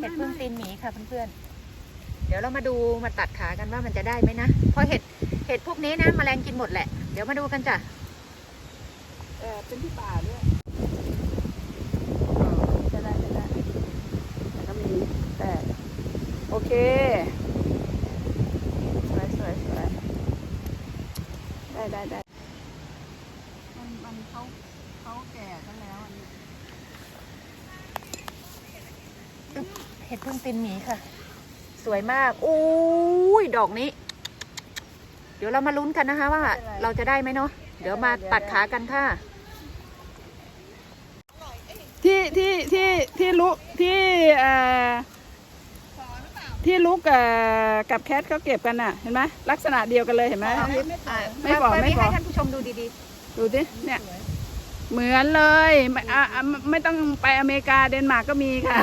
เห็ดพึ่งตีนหมีค่ะเพื่อนๆ เดี๋ยวเรามาดูมาตัดขากันว่ามันจะได้ไหมนะ เพราะเห็ดเห็ดพวกนี้นะแมลงกินหมดแหละ เดี๋ยวมาดูกันจ้ะ เออเป็นที่ป่าด้วยจะได้จะได้แต่ก็มีแต่โอเค สวยสวยสวยได้ได้ได้มันมันเขาเขาแก่กันแล้วอันนี้ เห็ดพึ่งตีนหมีค่ะ สวยมากอุ้ยดอกนี้ เดี๋ยวเรามาลุ้นกันนะคะ ว่าเราจะได้ไหมเนาะเดี๋ยวมาตัดขากันค่ะ ที่ที่ที่ที่ลุที่เอ่อที่ลุกเอ่อกับแคทเขาเก็บกันน่ะ เห็นไหมลักษณะเดียวกันเลยเห็นไหมไม่บอกไม่บอกให้ท่านผู้ชมดูดีดูสิเนี่ยเหมือนเลยไม่อะอะไม่ไม่ต้องไปอเมริกาเดนมาร์กก็มีค่ะ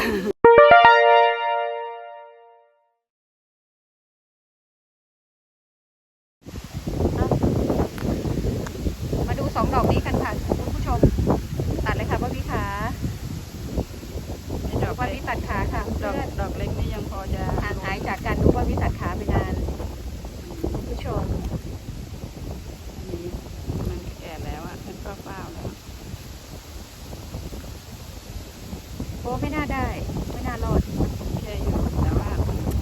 ๆ มาดูสองดอกนี้กันค่ะคุณผู้ชม ตัดเลยค่ะพ่อพี่ขา ดอก พ่อ เล็ พี่ ก ตัดขาค่ะ ด เพื่ อก อน ดอกเล็กนี่ยังพอจะ ห่างหายจากการดูพ่อพี่ตัดขาไปนานคุณผู้ชม อันนี้มันแก่แล้วอะมันก็เฝ้าแล้ว โอ้ไม่น่าได้ ไม่น่ารอด โอเคอยู่แต่ว่า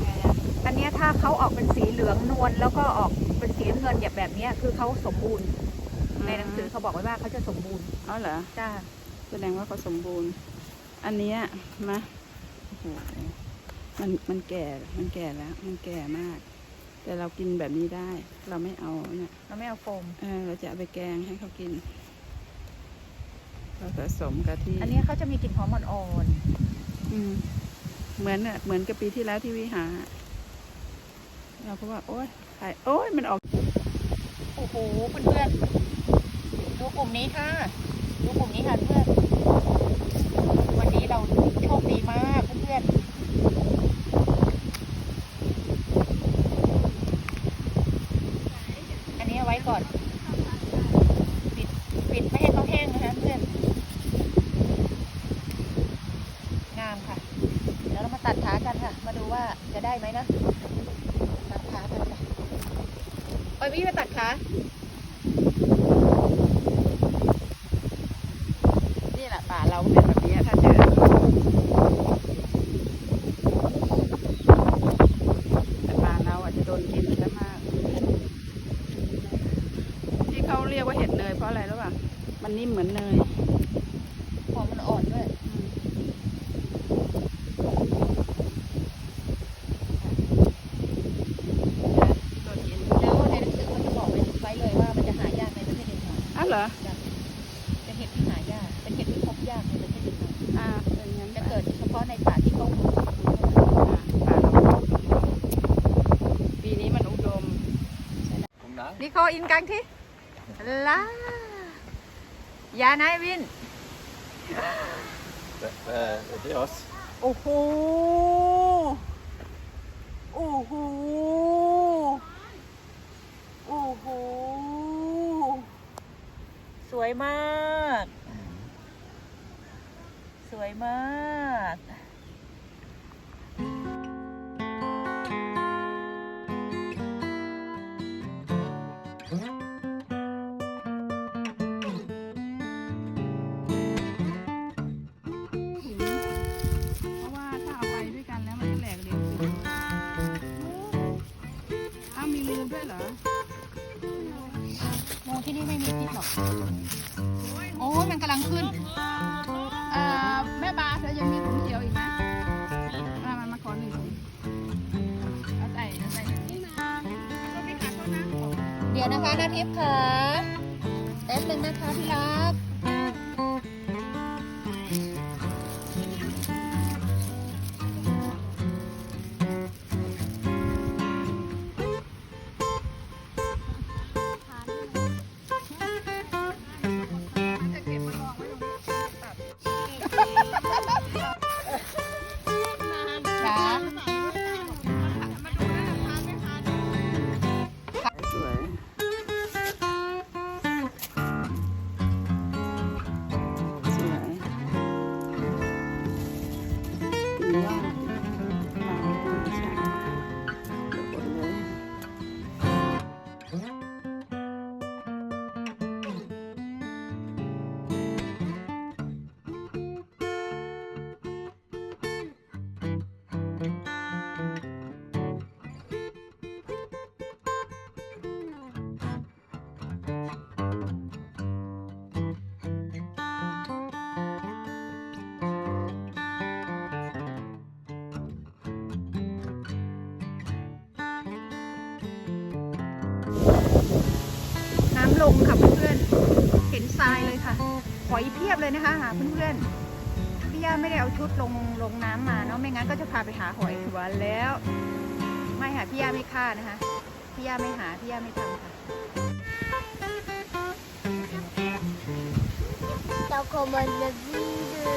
ไงอะ อันเนี้ยถ้าเขาออกเป็นสีเหลื องนวลแล้วก็ออกเป็นสีน้ำเงินแบบแบบเนี้ยคือเขาสมบูรณ์ ในหนังสือเขาบอกไว้ว่าเขาจะสมบูรณ์เอาเหรอจ้าแสดงว่าเขาสมบูรณ์ อันเนี้ยมาโอ้โหมันมันแก่มันแก่แล้ว มันแก่มาก แต่เรากินแบบนี้ได้ เราไม่เอาเนี่ยเราไม่เอาโฟมเออเราจะเอาไปแกงให้เขากินเราผสมกะทิอันเนี้ยเขาจะมีกลิ่นหอมอ่อนอืมเหมือนน่ะเหมือนกับปีที่แล้วที่วิหา เราก็ว่า โอ๊ยขายโอ๊ยมันออก โอ้โหเพื่อนๆดูกลุ่มนี้ค่ะ ดูกลุ่มนี้ค่ะเพื่อน วันนี้เราโชคดีมากเพื่อนอันนี้เอาไว้ก่อน ปิดปิดไม่ให้เขาแห้งนะคะเพื่อน งามค่ะ เดี๋ยวเรามาตัดขากันค่ะ มาดูว่าจะได้ไหมนาะ ไปพี่ไปตัดขา นี่แหละป่าเราเป็นแบบนี้ถ้าเจอแต่ป่าเราอาจจะโดนกินซะมาก ที่เขาเรียกว่าเห็ดเนยเพราะอะไรรู้ป่ะ มันนิ่มเหมือนเนย หอมมันอ่อนด้วย โดนกิน แล้วในหนังสือเขาจะบอกไว้ไว้เลยว่ามันจะหายากในประเทศเดนมาร์ก อ้าวเหรอ จะเป็นเห็ดที่หายาก เป็นเห็ดที่พบยากในประเทศเดนมาร์ก อ่าเป็นงั้น จะเกิดเฉพาะในป่าที่เขาอุดมสมบูรณ์ อ่าป่าเราปีนี้มันอุดม นี่เขา อินกังที่ลายานายวิน Uh, det är oss. โอ้โห โอ้โห โอ้โห สวยมาก สวยมาก เดี๋ยวนะคะนาทิพย์ค่ะแป๊บนึงนะคะพี่รักำลงค่ะเพื่อนๆ เห็นทรายเลยค่ะ หอยเพียบเลยนะคะ หาเพื่อนๆ พี่ย่าไม่ได้เอาชุดลงลงน้ำมาเนาะ ไม่งั้นก็จะพาไปหาหอยหวานแล้ว ไม่ค่ะพี่ย่าไม่ฆ่านะคะ พี่ย่าไม่หา พี่ย่าไม่ทำค่ะเราคอมันจะดีเล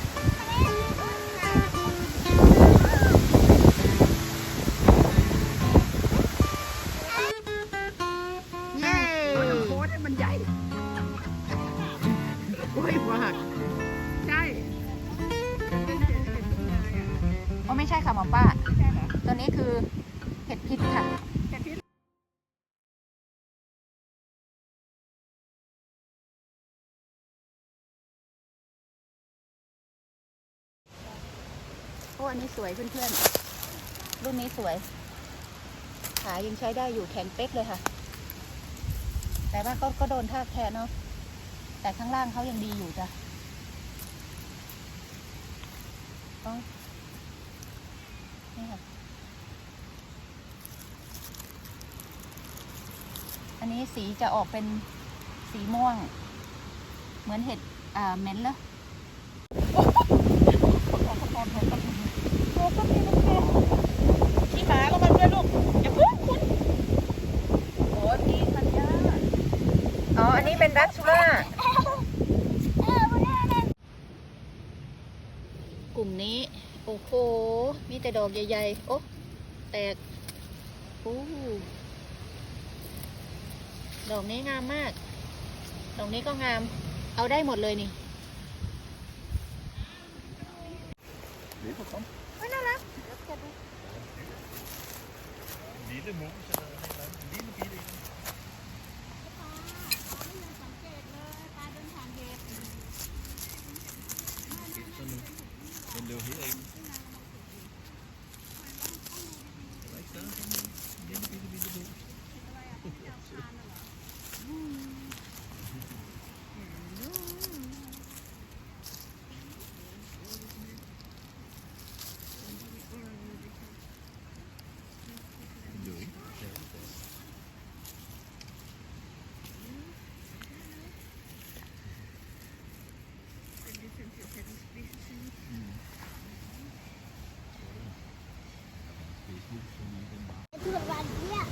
ย โอ้ยมาก ใช่เป็นเห็ดเห็ดทุ่งนาอะโอ้ไม่ใช่ค่ะหมอป้า ใช่เหรอตัวนี้คือเห็ดพิษค่ะเห็ดพิษโอ้อันนี้สวยเพื่อนๆ รุ่นนี้สวย ขายังใช้ได้อยู่แข็งเป๊กเลยค่ะ แต่ว่าก็ก็โดนทากแทนเนาะ แต่ข้างล่างเขายังดีอยู่จ้ะอ๋องนี่ค่ะ อันนี้สีจะออกเป็นสีม่วง เหมือนเห็ดอ่าเม้นเลยขี้หมาก็มันด้วยลูก อย่าพึ่งคุณโอ้ยมีทันยาอ๋อ อันนี้เป็นรัสล่ากลุ่มนี้ โอ้โห มี แต่ดอกใหญ่ๆ โอ้แตกโอ้ดอกนี้งามมาก ดอกนี้ก็งาม เอาได้หมดเลยนี่ Lille kom. ไม่น่ารัก Lille mus eller en eller anden. Lille bitte en. Helt sådan nu. Den løb herinde. Det var ikke større end sådan en. En lille bitte bitte mus. Den løb ikke særlig fast. Facebook, så lige den var. เพื่อนวันเนี่ย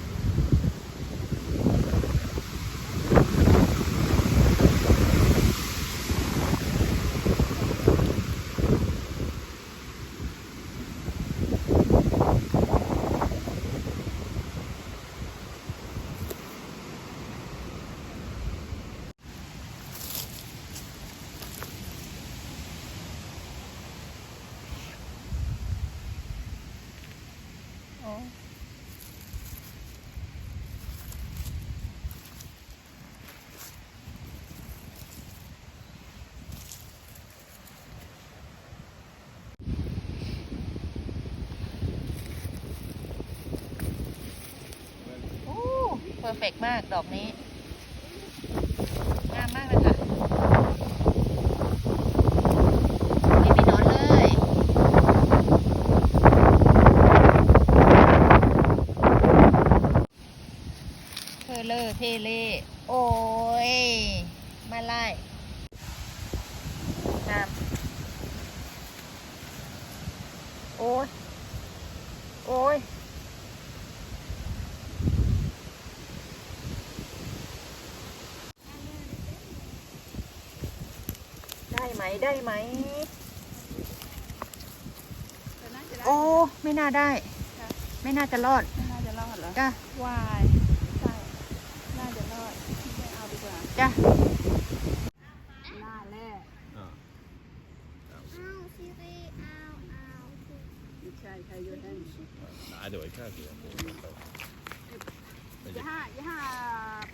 โอ้เพ อร์เฟกมากดอกนี้ งามมากเลยค่ะไม่มีนอนเลย เพอเลอร์เพเล โอ้ย มาไล่งาม โอ้ย โอ้ย ได้ไหมได้ไหม โอ้ ไม่น่าได้ ไม่น่าจะรอด น่าจะรอดเหรอ จ้ะวายใช่น่าจะรอดไม่เอาดีกว่า จ้ะหน้าแรก Ja. อ้าวซีรีอ้าวอ้าวไม่ใช่ใครโยนได้ Nej, det var ikke her, det var på. Men อย่า det, ห้าอย่าห้า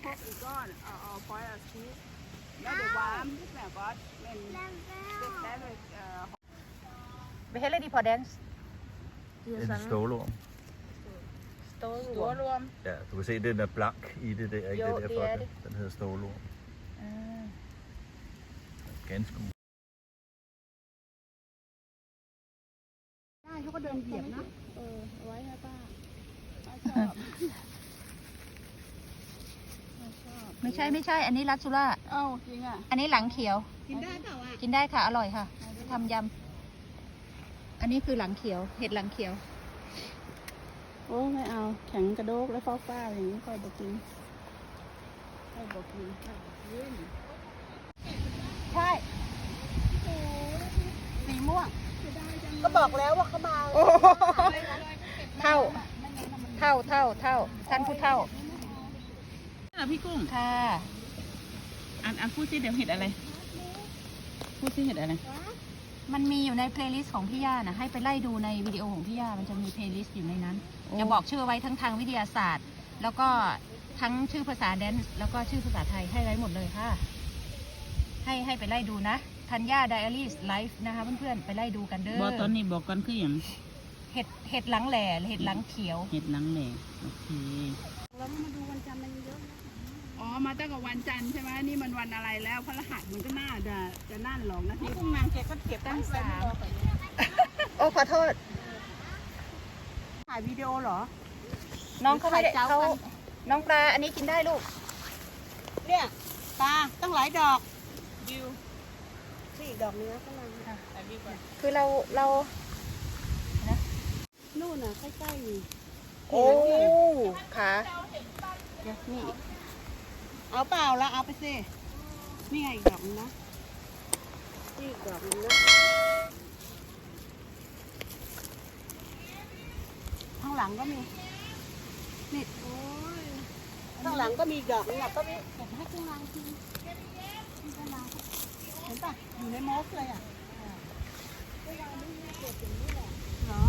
พกอีกก้อนเอาเอาพอยเอาชี้แล้วเดี๋ยววามที่แบบว่า เป็นแล้วเด็กได้เลยเอ่อไปเฮเลดีพอแดนซ์ en stålorm. สโตร์ตัวรวม Ja, du kan se, den er blank i det der, ikke Jo, det det derfor, er den, den hedder stålorm. อ่า Ganske god. ได้เขาก็เดินเหยียบนะ เออเอาไว้ให้ป้าป้าชอบป้าชอบไม่ใช่ไม่ใช่ อันนี้รัสซูล่า เอ้าจริงอะ อันนี้หลังเขียว กินได้เปล่าอะกินได้ค่ะ อร่อยค่ะทำยำ อันนี้คือหลังเขียว เห็ดหลังเขียว โอ้ไม่เอาแข็งกระโดกแล้วฟ้าฟ้าๆอย่างนี้ค่อยบอกกินค่อยบอกกินค่อยบอกกินใช่สีม่วง ก็บอกแล้วว่าเขามา เท่า เท่าเท่าเท่าท่านผู้เท่าอะพี่กุ้งค่ะอ่านอ่านพูดสิเดี๋ยวเห็ดอะไร พูดสิเห็ดอะไรมันมีอยู่ในเพลย์ลิสต์ของพี่ย่านะให้ไปไล่ดูในวิดีโอของพี่ย่ามันจะมีเพลย์ลิสต์อยู่ในนั้นโอ้จะบอกชื่อไว้ทั้งทางวิทยาศาสตร์ แล้วก็ทั้งชื่อภาษาแดนซ์แล้วก็ชื่อภาษาไทยให้ไว้หมดเลยค่ะ ให้ให้ไปไล่ดูนะธัญญาไดอารี่ไลฟ์นะคะเพื่อนๆไปไล่ดูกันเด้อบอกตอนนี้บอกกันคืออย่างเห็ดเห็ดหลังแหล่เห็ดหลังเขียว เห็ดหลังแหล่โอเคอ๋อมา ตั้งแต่วันจันทร์ใช่ไหมนี่มันวันอะไรแล้วพระรหัสมันก็น่าจะจะนั่นหรอกนะพี่กุ้งนางแกก็เก็บตั้งสามโอ้ขอโทษ ถ่ายวิดีโอเหรอ น้องเขาไม่ได้ไข่เจ้าเขากันน้องปลาอันนี้กินได้ลูก เนี่ยตาตั้งหลายดอกดิวนี่ดอกเนื้อข้างในค่ะคือเราเรานู่นน่ะใกล้ๆนี่โอ้ค่ะนี่ เอาเปล่าละเอาไปสิ นี่ไงอีกดอกนึงนะนี่อีกดอกนึงนะ ข้างหลังก็มี นี่โอ้ยข้างหลังก็มีอีกดอกนึงอะก็มีเก็บให้ข้างหลังทีข้างหลังเห็นปะอยู่ในมอสเลยอะเหรอ